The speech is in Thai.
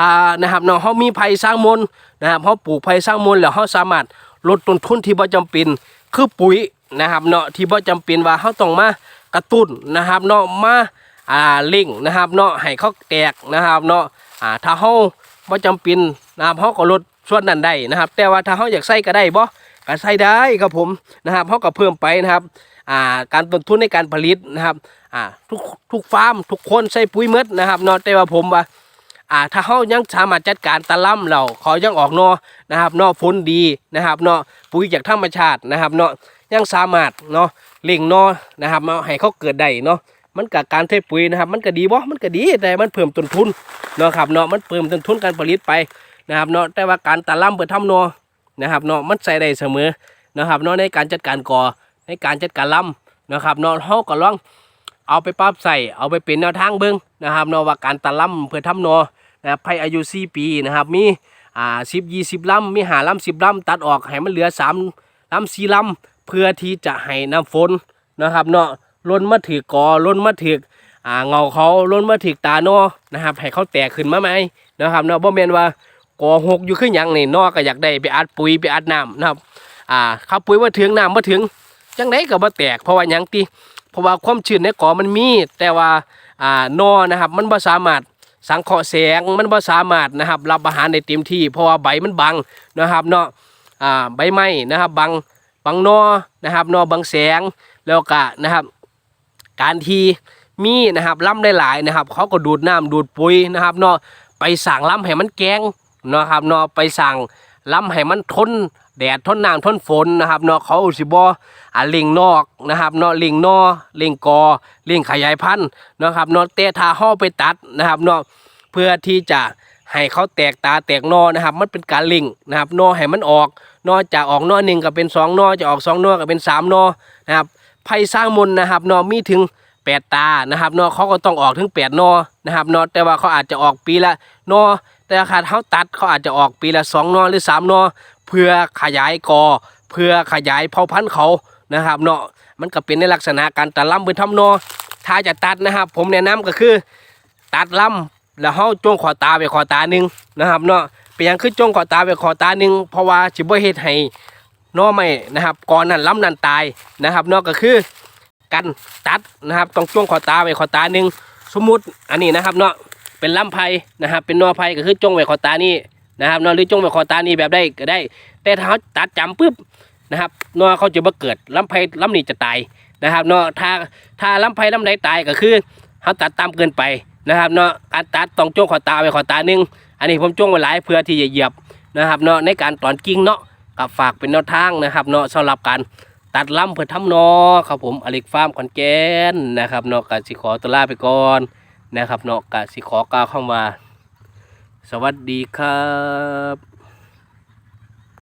ถ้านะครับเนาะเขามีภัยสร้างมลนะครับเขาปลูกภัยสร้างมลแล้วเขาสามารถลดต้นทุนที่บ่จำเป็นคือปุ๋ยนะครับเนาะที่บ่จำเป็นว่าเขาต้องมากระตุ้นนะครับเนาะมาอ่าเล่งนะครับเนาะให้เขาแตกนะครับเนาะอ่าถ้าเขาบ่จำเป็นนะครับเขาก็ลดส่วนนั้นได้นะครับ แต่ว่าถ้าเขาอยากใส่ก็ได้บ่ก็ใส่ได้ครับผมนะครับเขาก็เพิ่มไปนะครับอ่าการต้นทุนในการผลิตนะครับอ่าทุกทุกฟาร์มทุกคนใส่ปุ๋ยหมดนะครับเนาะแต่ว่าผมว่า อ่าถ้าเขายังสามารถจัดการตะล่ำเราเขายังออกนอนะครับนอผลดีนะครับเนาะปุ๋ยจากธรรมชาตินะครับเนาะยังสามารถเนาะเล่งนอนะครับมาให้เขาเกิดได้เนาะมันกับการเทปุ๋ยนะครับ มันก็ดีบ่มันก็ดีแต่มันเพิ่มต้นทุนเนาะครับเนาะมันเพิ่มต้นทุนการผลิตไปนะครับเนาะแต่ว่าการตะล่ำเปิดทำนอนะครับเนาะมันใส่ได้เสมอนะครับเนาะในการจัดการก่อในการจัดการล่ำนะครับเนาะเขาก็ลองเอาไปปรับใส่เอาไปเป็นแนวทางเบิ้งนะครับเนาะว่าการตะล่ำเพื่อทำนอ นะครับไพ่อายุ4ปีนะครับมีอ่า10 20ลำมีหาลำ10ลำตัดออกให้มันเหลือ3ลำ4ลำเพื่อที่จะให้น้ำฝนนะครับเนาะล้นมาถือกอล้นมาถืออ่าเงาเขาล้นมาถือตาเนาะนะครับให้เขาแตกขึ้นมาไหมนะครับเนาะบ่แมนว่ากอหกอยู่ขึ้นอหยังนี่เนอก็อยากได้ไปอัดปุ๋ยไปอัดน้ำนะครับอ่าข้าปุ๋ยว่าถึงน้ำมาถึงจังไดก็บ่แตกเพราะว่ายังติเพราะว่าความชื้นในกอมันมี แต่ว่าอ่านอนะครับมันบ่สามารถ สังเคราะห์แสงมันบ่สามารถนะครับรับอาหารได้เต็มที่ เพราะว่าใบมันบังนะครับเนาะอ่าใบไม้นะครับบังบังนอนะครับนอบังแสงแล้วก็นะครับ การที่มีนะครับล้ำได้หลายๆนะครับ เขาก็ดูดน้ำดูดปุ๋ยนะครับเนาะไปสั่งล้ำให้มันแกงนะครับเนาะไปสั่งล้ำให้มันทนแดดทนน้ำทนฝนนะครับเนาะเขาสิบอ่าลิงนอกนะครับเนาะลิงนอเลิงกอเลิงขยายพันธุ์นะครับเนาะแต่ถ้าห่อไปตัดนะครับเนาะเพื่อที่จะให้เขาแตกตาแตกนอนะครับ มันเป็นการเลิงนะครับนอให้มันออกนอจากออกนอหนึ่งก็เป็นสองนอจะออกสองนอก็เป็นสามนอนะครับไผ่สร้างมนนะครับนาะมีถึงแปดตานะครับนาะเขาก็ต้องออกถึงแปดนอนะครับนาะแต่ว่าเขาอาจจะออกปีละนอแต่ขาดเขาตัดเขาอาจจะออกปีละสองนอหรือสามนอ เพื่อขยายกอ เพื่อขยายเผ่าพันธุ์เขานะครับเนาะมันก็เป็นในลักษณะการตัดลำเป็นทำนอถ้าจะตัดนะครับ ผมแนะนำก็คือตัดลำแล้วเขาจ้วงขอตาไปขอตาหนึ่งนะครับเนาะเป็นหยังคือจ้วงขอตาไปขอตาหนึ่งเพราะว่าจิบ่เฮ็ดให้นอไม่นะครับก่อนนั้นล้ำนั้นตายนะครับเนอกก็คือกันตัดนะครับต้องจ้วงขอตาไว้ขอตาหนึ่งสมมุติอันนี้นะครับเนาะเป็นล้ำไผ่นะครับเป็นนอไผ่ก็คือจ้วงไว้ขอตานี่ นะครับเนาะหรือจ้วงไว้ขอตานี่แบบได้ก็ได้ แต่ถ้าเขาตัดจำปุ๊บนะครับนอเขาจะมาเกิดล้ำไผ่ล้ำนี่จะตายนะครับเนาะถ้าถ้าล้ำไผ่ล้ำใดตายก็คือเขาตัดตามเกินไปนะครับเนาะการตัดต้องจ้วงขอตาไว้ขอตาหนึ่งอันนี้ผมจ้วงไว้หลายเพื่อที่จะเหยียบนะครับเนาะในการตอนกิ่งเนาะกับฝากเป็นแนวทางนะครับเนาะสำหรับการตัดลำเพื่อทำนอครับผมอเล็กฟาร์มขอนแก่นนะครับเนาะกสิขอตลาไปก่อนนะครับเนาะกสิขอกล่าวเข้ามา สวัสดีครับ